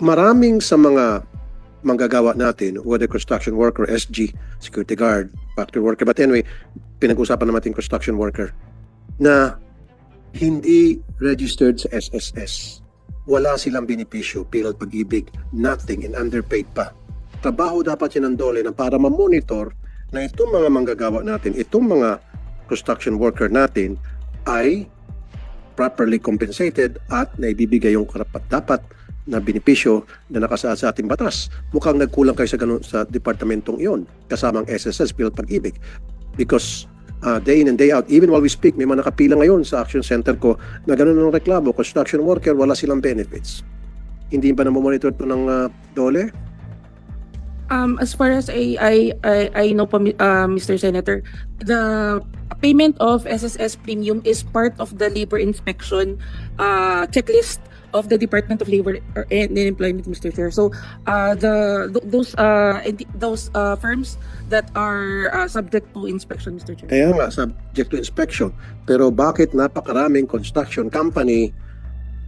maraming sa mga manggagawa natin, whether construction worker, SG, security guard, factory worker, but anyway, pinag-usapan naman natin construction worker, na hindi registered sa SSS. Wala silang benepisyo, pilot pag-ibig, nothing, and underpaid pa. Trabaho dapat yan ng dole na para ma-monitor na itong mga manggagawa natin, itong mga construction worker natin ay properly compensated at naibibigay yung karapat dapat na benepisyo na nakasaad sa ating batas. Mukhang nagkulang kayo sa ganun sa departamentong iyon kasamang SSS Pilot Pag-ibig because uh, day in and day out, even while we speak, may mga nakapila ngayon sa action center ko na ganun ang reklamo, construction worker, wala silang benefits. Hindi ba na monitor ito ng uh, dole? Um, as far as I, I, I, I know mi- uh, Mr. Senator, the payment of SSS premium is part of the labor inspection uh, checklist of the Department of Labor and Employment, Mr. Chair. So, uh, the th- those uh, those uh, firms that are uh, subject to inspection, Mr. Chair. Kaya nga, subject to inspection. Pero bakit napakaraming construction company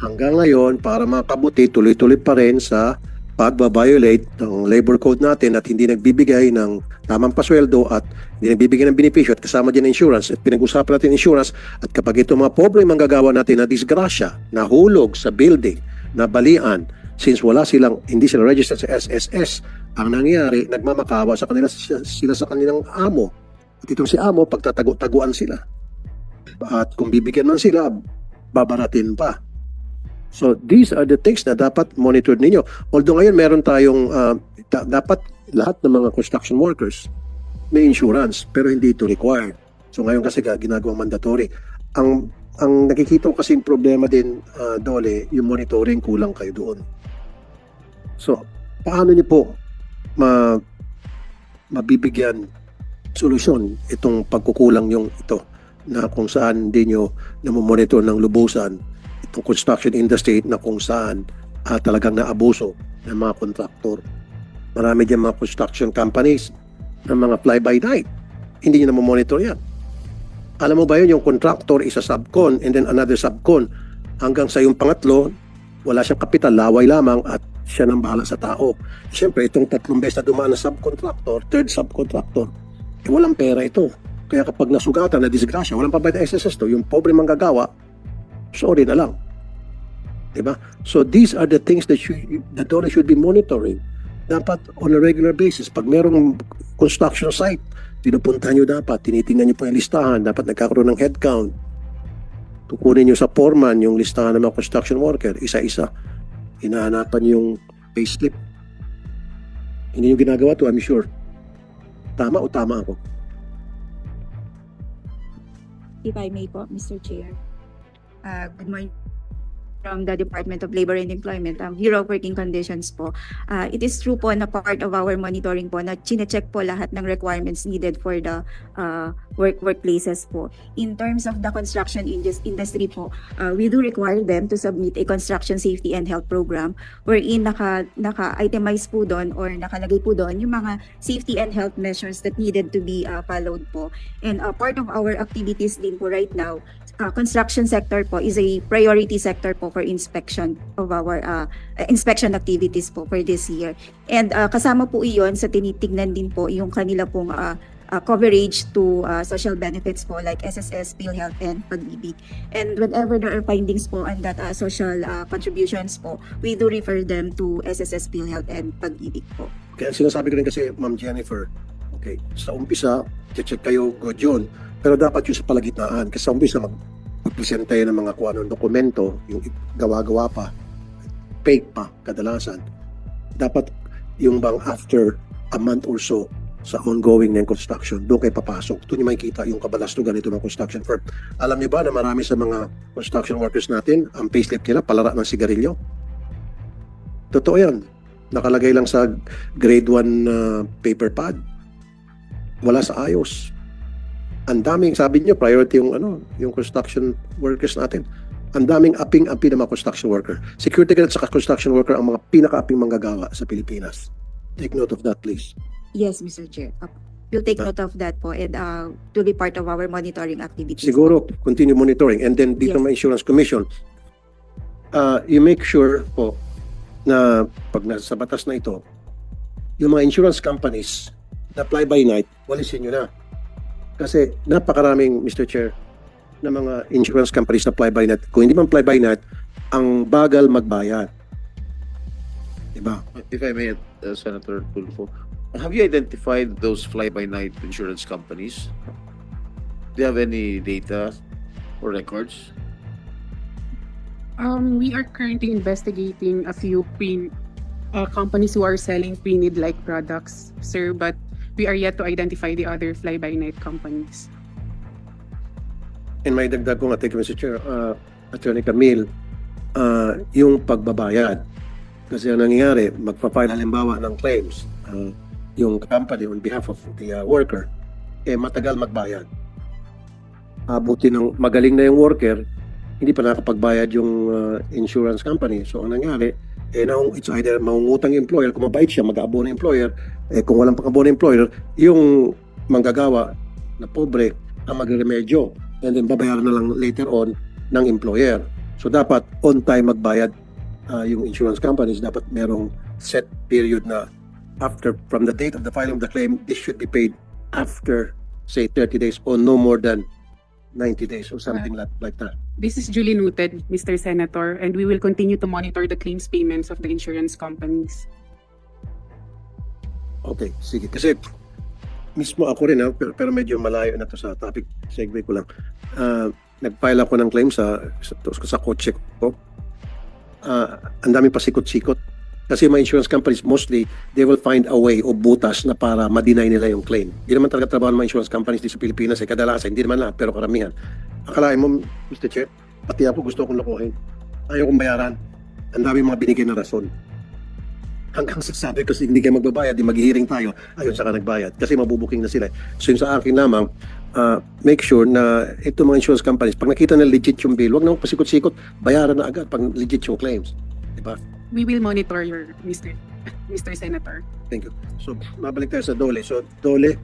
hanggang ngayon para makabuti tuloy-tuloy pa rin sa pagbabiolate ng labor code natin at hindi nagbibigay ng tamang pasweldo at hindi nagbibigay ng benepisyo at kasama din insurance at pinag-usapan natin insurance at kapag ito mga pobre manggagawa natin na disgrasya, nahulog sa building, na balian, since wala silang, hindi sila registered sa SSS, ang nangyari, nagmamakawa sa kanila sila sa kanilang amo. At itong si amo, pagtatago-taguan sila. At kung bibigyan man sila, babaratin pa. So these are the things na dapat monitored ninyo. Although ngayon meron tayong uh, da- dapat lahat ng mga construction workers may insurance pero hindi ito required. So ngayon kasi ga- ginagawang mandatory. Ang ang nakikita ko kasing problema din uh, dole yung monitoring kulang kayo doon. So paano niyo po ma mabibigyan solusyon itong pagkukulang yung ito na kung saan hindi nyo namomonitor ng lubusan construction industry na kung saan ah, talagang naabuso ng mga kontraktor. Marami dyan mga construction companies ng mga fly-by-night. Hindi nyo na monitor yan. Alam mo ba yun, yung contractor is a subcon and then another subcon. Hanggang sa yung pangatlo, wala siyang kapital, laway lamang at siya nang bahala sa tao. Siyempre, itong tatlong beses na dumaan na subcontractor, third subcontractor, eh walang pera ito. Kaya kapag nasugatan na disgrasya, walang pabayad na SSS to, yung pobre manggagawa, sorry na lang. Diba? So these are the things that should, the DOLE should be monitoring. Dapat on a regular basis, pag merong construction site, pinupuntahan nyo dapat, tinitingnan nyo po yung listahan, dapat nagkakaroon ng headcount. Tukunin nyo sa foreman yung listahan ng mga construction worker, isa-isa. Hinahanapan yung payslip. Hindi nyo ginagawa to, I'm sure. Tama o tama ako? If I may po, Mr. Chair. Uh, good morning from the Department of Labor and Employment, um, Bureau of Working Conditions po. Uh, it is true po na part of our monitoring po na chinecheck po lahat ng requirements needed for the uh, work workplaces po. In terms of the construction indus- industry po, uh, we do require them to submit a construction safety and health program wherein naka, naka-itemize po doon or nakalagay po doon yung mga safety and health measures that needed to be uh, followed po. And uh, part of our activities din po right now, uh, construction sector po is a priority sector po for inspection of our uh, inspection activities po for this year. And uh, kasama po iyon sa tinitignan din po yung kanila pong uh, uh, coverage to uh, social benefits po like SSS, PhilHealth, and Pag-ibig. And whenever there are findings po on that uh, social uh, contributions po, we do refer them to SSS, PhilHealth, and Pag-ibig po. Kaya sinasabi ko rin kasi, Ma'am Jennifer, okay, sa umpisa, check kayo, good yun. Pero dapat yung sa palagitnaan. Kasi sa umpisa, mag magpresent tayo ng mga kung anong dokumento, yung gawa-gawa pa, fake pa, kadalasan. Dapat yung bang after a month or so sa ongoing ng construction, doon kayo papasok. Doon nyo makikita yung kabalastugan nito ng construction firm. Alam niyo ba na marami sa mga construction workers natin, ang payslip nila, palara ng sigarilyo? Totoo yan. Nakalagay lang sa grade 1 uh, paper pad. Wala sa ayos. Ang daming, sabi niyo, priority yung, ano, yung construction workers natin. Ang daming aping-api ng mga construction worker. Security guard at construction worker ang mga pinaka-aping manggagawa sa Pilipinas. Take note of that, please. Yes, Mr. Chair. Up. We'll take Ah. note of that po and uh, to be part of our monitoring activities. Siguro, continue monitoring. And then, dito Yes. may insurance commission, uh, you make sure po na pag nasa batas na ito, yung mga insurance companies na fly-by-night, walisin nyo na. Kasi napakaraming, Mr. Chair, na mga insurance companies na fly-by-night. Kung hindi man fly-by-night, ang bagal magbayad. Diba? If I may, uh, Senator Tulfo, have you identified those fly-by-night insurance companies? Do you have any data or records? Um, we are currently investigating a few pre uh, companies who are selling pre-need like products, sir, but we are yet to identify the other fly-by-night companies. And may dagdag ko nga, thank you, Mr. Chair, uh, Attorney Camille, uh, yung pagbabayad. Kasi ang nangyayari, magpa-file halimbawa ng claims, uh, yung company on behalf of the uh, worker, eh matagal magbayad. Abuti ng magaling na yung worker, hindi pa nakapagbayad yung uh, insurance company. So ang nangyari, eh naung, it's either mangungutang employer, kung mabait siya, mag-aabono employer, eh kung walang pang-abono employer, yung manggagawa na pobre ang magremedyo and then babayaran na lang later on ng employer. So dapat on time magbayad uh, yung insurance companies dapat merong set period na after from the date of the filing of the claim this should be paid after say 30 days or no more than 90 days or something like, like that. This is duly noted, Mr. Senator, and we will continue to monitor the claims payments of the insurance companies. Okay, sige. Kasi mismo ako rin, ha, pero, pero medyo malayo na to sa topic. Segue ko lang. Ah, nag-file ako ng claim sa, sa, sa kotse ko. Ah, ang dami pasikot-sikot. Kasi mga insurance companies, mostly, they will find a way o butas na para ma-deny nila yung claim. Hindi naman talaga trabaho ng mga insurance companies dito sa Pilipinas. Eh, kadalasan, hindi naman lahat, pero karamihan. Akalain mo, Mr. Chair, pati ako gusto kong lokohin. Ayaw kong bayaran. Ang dami mga binigay na rason hanggang sa sabi ko hindi kayo magbabayad, di maghihiring tayo, ayun saka nagbayad. Kasi mabubuking na sila. So yun sa akin lamang, ah, make sure na ito mga insurance companies, pag nakita na legit yung bill, wag na pasikot-sikot, bayaran na agad pag legit yung claims. Diba? We will monitor your Mr. Mr. Senator. Thank you. So, mabalik tayo sa Dole. So, Dole,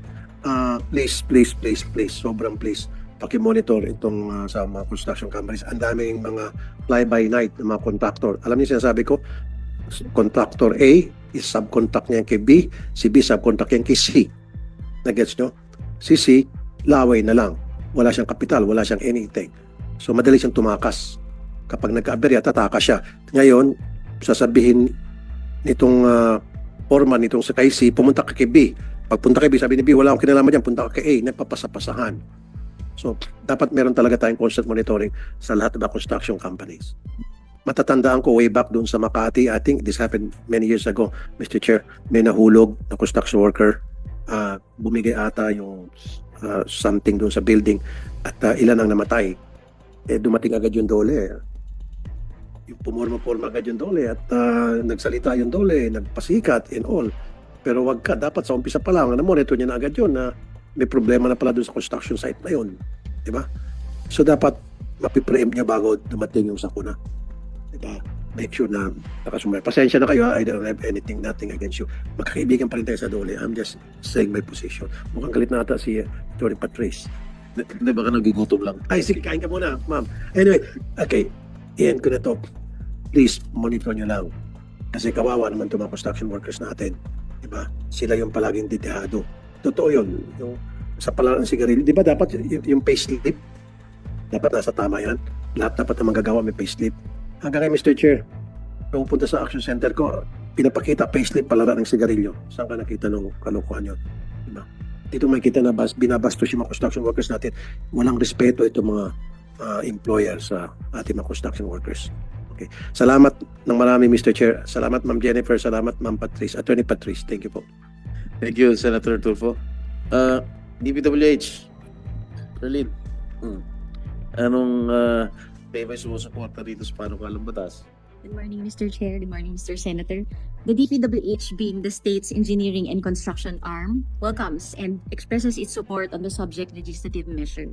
ah, please, please, please, please, sobrang please, paki-monitor itong ah, sa mga construction companies. Ang daming mga fly-by-night na mga contractor. Alam niyo sinasabi ko, contractor A is subcontract niya kay B, si B subcontract niya kay C. Nagets nyo? Si C, laway na lang. Wala siyang kapital, wala siyang anything. So, madali siyang tumakas. Kapag nagka-aberya, tatakas siya. Ngayon, sasabihin nitong ah, foreman nitong sa kay C, pumunta ka kay B. Pagpunta kay B, sabi ni B, wala akong kinalaman dyan, punta ka kay A, nagpapasapasahan. So, dapat meron talaga tayong constant monitoring sa lahat ng construction companies. Matatandaan ko way back doon sa Makati, I think this happened many years ago, Mr. Chair, may nahulog na construction worker, ah, bumigay ata yung ah, something doon sa building at ah, ilan ang namatay. Eh, dumating agad yung dole yung pumorma-porma agad yung dole at ah, nagsalita yung dole, nagpasikat and all. Pero wag ka, dapat sa umpisa pa lang, na-monitor niya na agad yun na may problema na pala doon sa construction site na yun. Di ba? So dapat mapipreempt niya bago dumating yung sakuna. Di ba? Make sure na nakasumay. Pasensya na kayo, I don't have anything, nothing against you. Magkakaibigan pa rin tayo sa dole. I'm just saying my position. Mukhang galit na ata si uh, Tony Patrice. Hindi baka nagugutom lang. Ay, sige, kain ka muna, ma'am. Anyway, okay, iyan ko. Please, monitor nyo lang. Kasi kawawa naman itong mga construction workers natin. Diba? Sila yung palaging ditihado. Totoo yun. Yung sa pala ng sigarilyo. Di ba dapat yung payslip? Dapat nasa tama yan. Lahat dapat na magagawa may payslip. Hanggang kay Mr. Chair, nung pupunta sa action center ko, pinapakita payslip palala ng sigarilyo. Saan ka nakita nung kalokohan yun? Diba? Dito makikita na bas, binabastos yung mga construction workers natin. Walang respeto itong mga uh, employer sa ating mga construction workers. Okay. Salamat ng marami, Mr. Chair. Salamat, Ma'am Jennifer. Salamat, Ma'am Patrice. Attorney Patrice, thank you po. Thank you, Senator Tulfo. Uh, DPWH, Berlin. Hmm. Anong uh, may may sumusuporta dito sa panukalang batas? Good morning, Mr. Chair. Good morning, Mr. Senator. The DPWH, being the state's engineering and construction arm, welcomes and expresses its support on the subject legislative measure,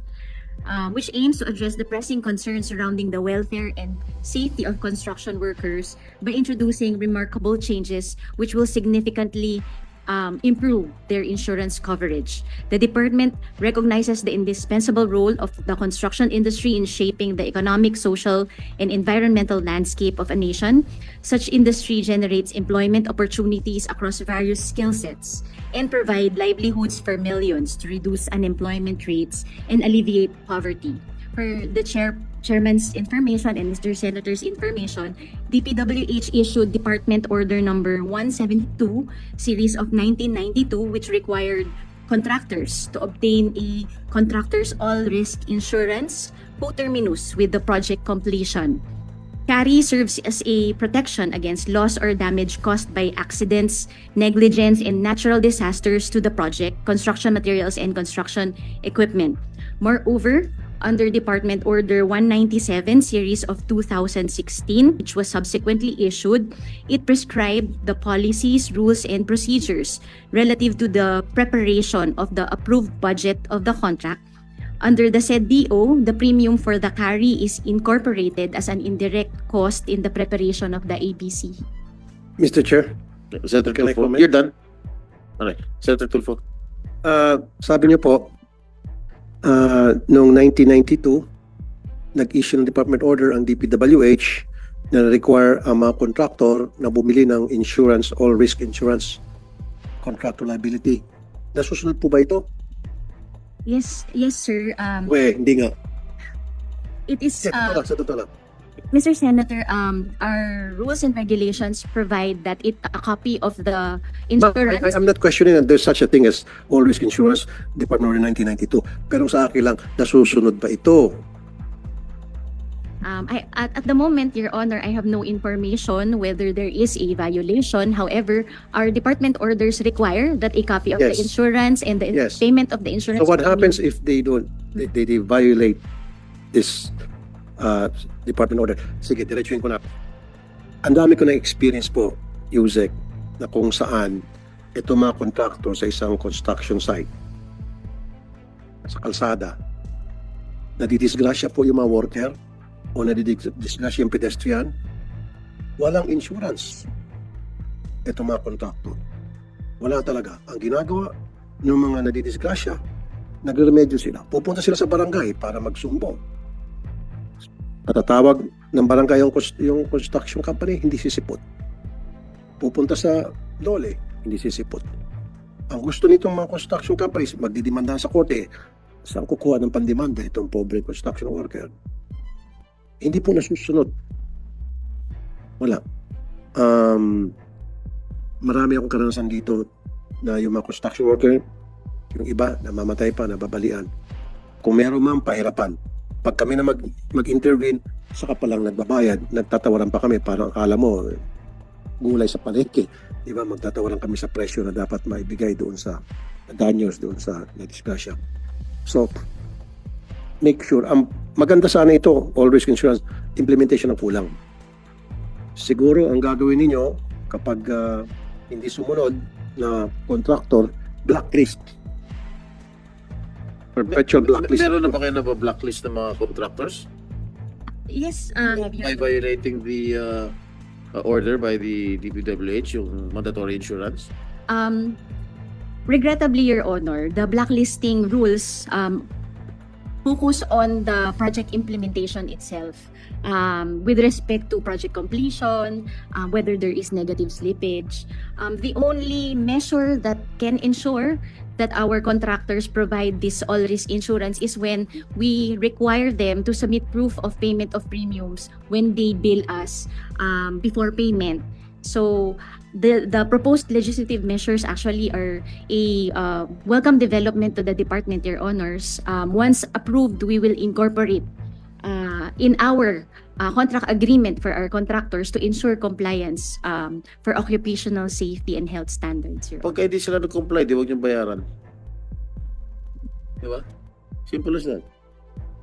uh, which aims to address the pressing concerns surrounding the welfare and safety of construction workers by introducing remarkable changes which will significantly um, improve their insurance coverage. The department recognizes the indispensable role of the construction industry in shaping the economic, social, and environmental landscape of a nation. Such industry generates employment opportunities across various skill sets and provide livelihoods for millions to reduce unemployment rates and alleviate poverty. For the chair chairman's information and Mr. Senator's information, DPWH issued Department Order Number 172, Series of 1992, which required contractors to obtain a contractor's all-risk insurance co-terminus with the project completion. CARI serves as a protection against loss or damage caused by accidents, negligence, and natural disasters to the project, construction materials, and construction equipment. Moreover, under Department Order 197 series of 2016, which was subsequently issued, it prescribed the policies, rules, and procedures relative to the preparation of the approved budget of the contract. Under the said DO, the premium for the carry is incorporated as an indirect cost in the preparation of the ABC. Mr. Chair, Senator Can I Tulfo, comment? you're done? All right, Senator Tulfo. ah, sabi niyo po, ah, noong 1992, nag-issue ng department order ang DPWH na require ang mga contractor na bumili ng insurance, all risk insurance, contractor liability. Nasusunod po ba ito? Yes, yes, sir. Um, We, hindi nga. it is, Sa totoo uh, lang, sa totoo lang. Mr. Senator, um, our rules and regulations provide that it a copy of the insurance. I, I'm not questioning that there's such a thing as all risk insurance, Department Order 1992. Pero sa akin lang, nasusunod ba ito? Um, I, at, at the moment, Your Honor, I have no information whether there is a violation. However, our department orders require that a copy of Yes. the insurance and the Yes. payment of the insurance. So what happens if they don't, they, they, they violate this uh, department order? Sige, diretsuhin ko na. Ang dami ko na experience po, Yusek, na kung saan ito mga contractor sa isang construction site sa kalsada, nadidisgrasya po yung mga worker o nadidisgrasya yung pedestrian, walang insurance. Ito mga contractor. Wala talaga. Ang ginagawa ng mga nadidisgrasya, nagremedyo sila. Pupunta sila sa barangay para magsumbong. Natatawag ng barangay yung, yung construction company, hindi sisipot. Pupunta sa dole, hindi sisipot. Ang gusto nitong mga construction companies, magdidimanda sa korte, saan kukuha ng pandemanda itong pobre construction worker? Hindi po nasusunod. Wala. Um, marami akong karanasan dito na yung mga construction worker, yung iba, namamatay pa, nababalian. Kung meron man, pahirapan. Pag kami na mag, mag-intervene, saka pa lang nagbabayad, nagtatawaran pa kami, parang akala mo, gulay sa palengke. Di ba, magtatawaran kami sa presyo na dapat maibigay doon sa danyos, doon sa nadisgrasya. So, make sure, ang maganda sana ito, risk insurance, implementation ng kulang. Siguro, ang gagawin ninyo, kapag ah, hindi sumunod na contractor, blacklist. Perpetual blacklist. Meron na ba kayo na ba blacklist ng mga contractors? Yes, uh, By violating the uh, uh, order by the DPWH, yung mandatory insurance? Um, regrettably, Your Honor, the blacklisting rules um, focus on the project implementation itself. Um, with respect to project completion, um, whether there is negative slippage, um, the only measure that can ensure that our contractors provide this all-risk insurance is when we require them to submit proof of payment of premiums when they bill us um, before payment. So the the proposed legislative measures actually are a uh, welcome development to the department, Your Honors. Um, once approved, we will incorporate in our uh, contract agreement for our contractors to ensure compliance um, for occupational safety and health standards. Your Pagka hindi sila nag-comply, di wag niyong bayaran. Di ba? Simple as that.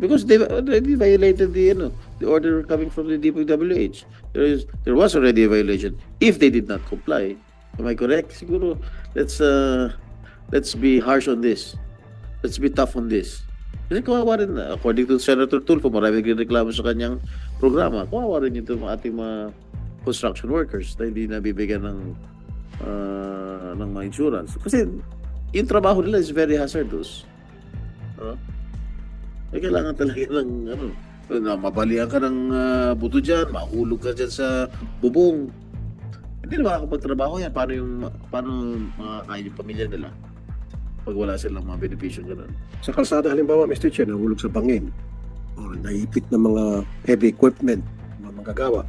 Because they already violated the, you know, the order coming from the DPWH. There is, there was already a violation if they did not comply. Am I correct? Siguro, let's, uh, let's be harsh on this. Let's be tough on this. Kasi kawawa rin, according to Senator Tulfo, marami reklamo sa kanyang programa. Kawawa rin ito mga ating mga construction workers na hindi nabibigyan ng ah, ng mga insurance. Kasi yung trabaho nila is very hazardous. Ano? Eh, kailangan talaga ng ano, na mabalian ka ng ah, buto dyan, mahulog ka dyan sa bubong. Hindi na makakapagtrabaho yan. Paano yung, paano makakain yung pamilya nila? Pag wala silang mga benepisyo ganun. Sa kalsada halimbawa, Mr. Chair, nahulog sa bangin o naipit ng mga heavy equipment, mga manggagawa.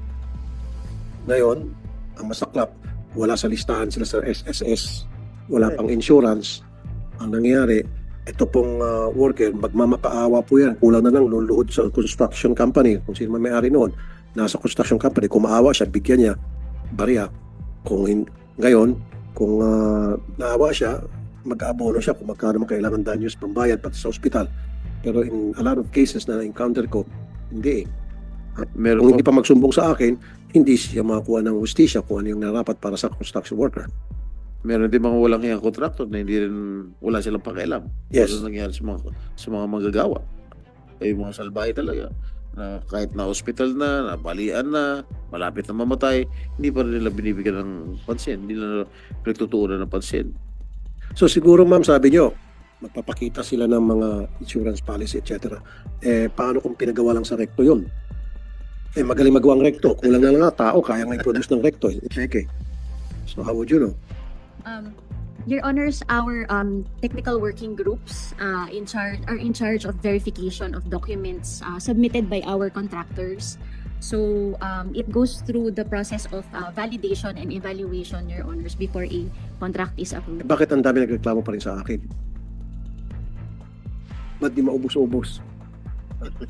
Ngayon, ang masaklap, wala sa listahan sila sa SSS. Wala pang insurance. Ang nangyari, ito pong ah, worker, magmamakaawa po yan. Kulang na lang luluhod sa construction company. Kung sino may-ari noon, nasa construction company, kung maawa siya, bigyan niya, bariya. Kung hin- ngayon, kung ah, naawa siya, mag-aabono siya kung magkano man kailangan danyos pambayad pati sa ospital. Pero in a lot of cases na na-encounter ko, hindi eh. Meron Kung hindi pa magsumbong sa akin, hindi siya makakuha ng justisya kung ano yung narapat para sa construction worker. meron din mga walang hiyang kontraktor na hindi rin wala silang pakialam. Yes. Ano nangyari sa mga sa mga manggagawa. Ay mga salbahe talaga na kahit na hospital na, nabalian na, malapit na mamatay, hindi pa rin nila binibigyan ng pansin, hindi nila pinagtutuunan ng pansin. So siguro ma'am, sabi nyo, magpapakita sila ng mga insurance policy, etc. Eh, paano kung pinagawa lang sa recto yun? Eh, magaling magawa ang recto. Kulang na lang nga tao, kaya nga i-produce ng recto. Eh, Peke. So how would you know? Um, Your Honors, our um, technical working groups uh, in charge are in charge of verification of documents uh, submitted by our contractors. So um, it goes through the process of uh, validation and evaluation, Your Honors, before a contract is approved. bakit ang dami nagreklamo pa rin sa akin? Ba't di maubos-ubos?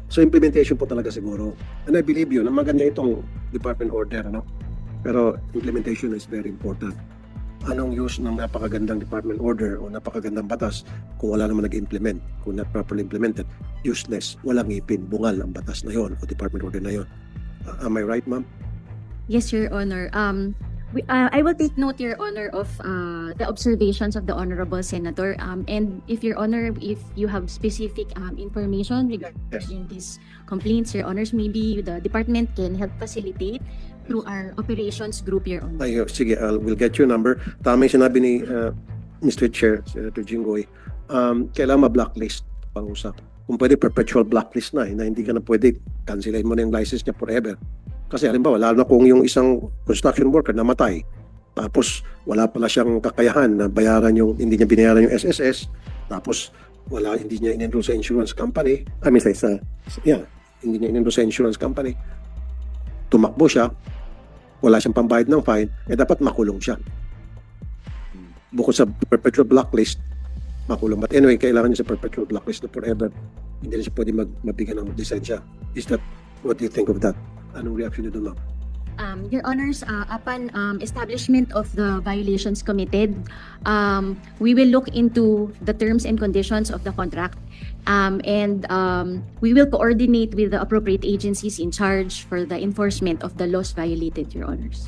So implementation po talaga siguro. And I believe yun, ang maganda itong department order, ano? Pero implementation is very important. Anong use ng napakagandang department order o napakagandang batas kung wala naman nag-implement, kung not properly implemented, useless, walang ngipin, bungal ang batas na yon o department order na yon. Uh, am I right, ma'am? Yes, Your Honor. Um, we, uh, I will take note, Your Honor, of uh, the observations of the Honorable Senator. Um, and if Your Honor, if you have specific um, information regarding these complaints, Your Honors, maybe the department can help facilitate through our operations group, Your Honor. Ay, sige, I'll, we'll get your number. Tama yung sinabi ni uh, Mr. Chair, Senator Jinggoy. Um, kailangan ma-blacklist pang-usap. Kung pwede, perpetual blacklist na, eh, na hindi ka na pwede, cancelin mo na yung license niya forever. Kasi halimbawa, lalo na kung yung isang construction worker namatay, tapos wala pala siyang kakayahan na bayaran yung, hindi niya binayaran yung SSS, tapos wala, hindi niya in-enroll sa insurance company, I mean, sa, sa yeah, hindi niya in-enroll sa insurance company, tumakbo siya, wala siyang pambayad ng fine, eh dapat makulong siya. Bukod sa perpetual blacklist, makulong. But anyway, kailangan niya sa perpetual blacklist na forever. Hindi na siya pwede mag mabigyan ng lisensya. Is that, what do you think of that? Anong reaction niyo doon, ma'am? Um, Your Honors, uh, upon um, establishment of the violations committed, um, we will look into the terms and conditions of the contract. Um, and um, we will coordinate with the appropriate agencies in charge for the enforcement of the laws violated, Your Honors.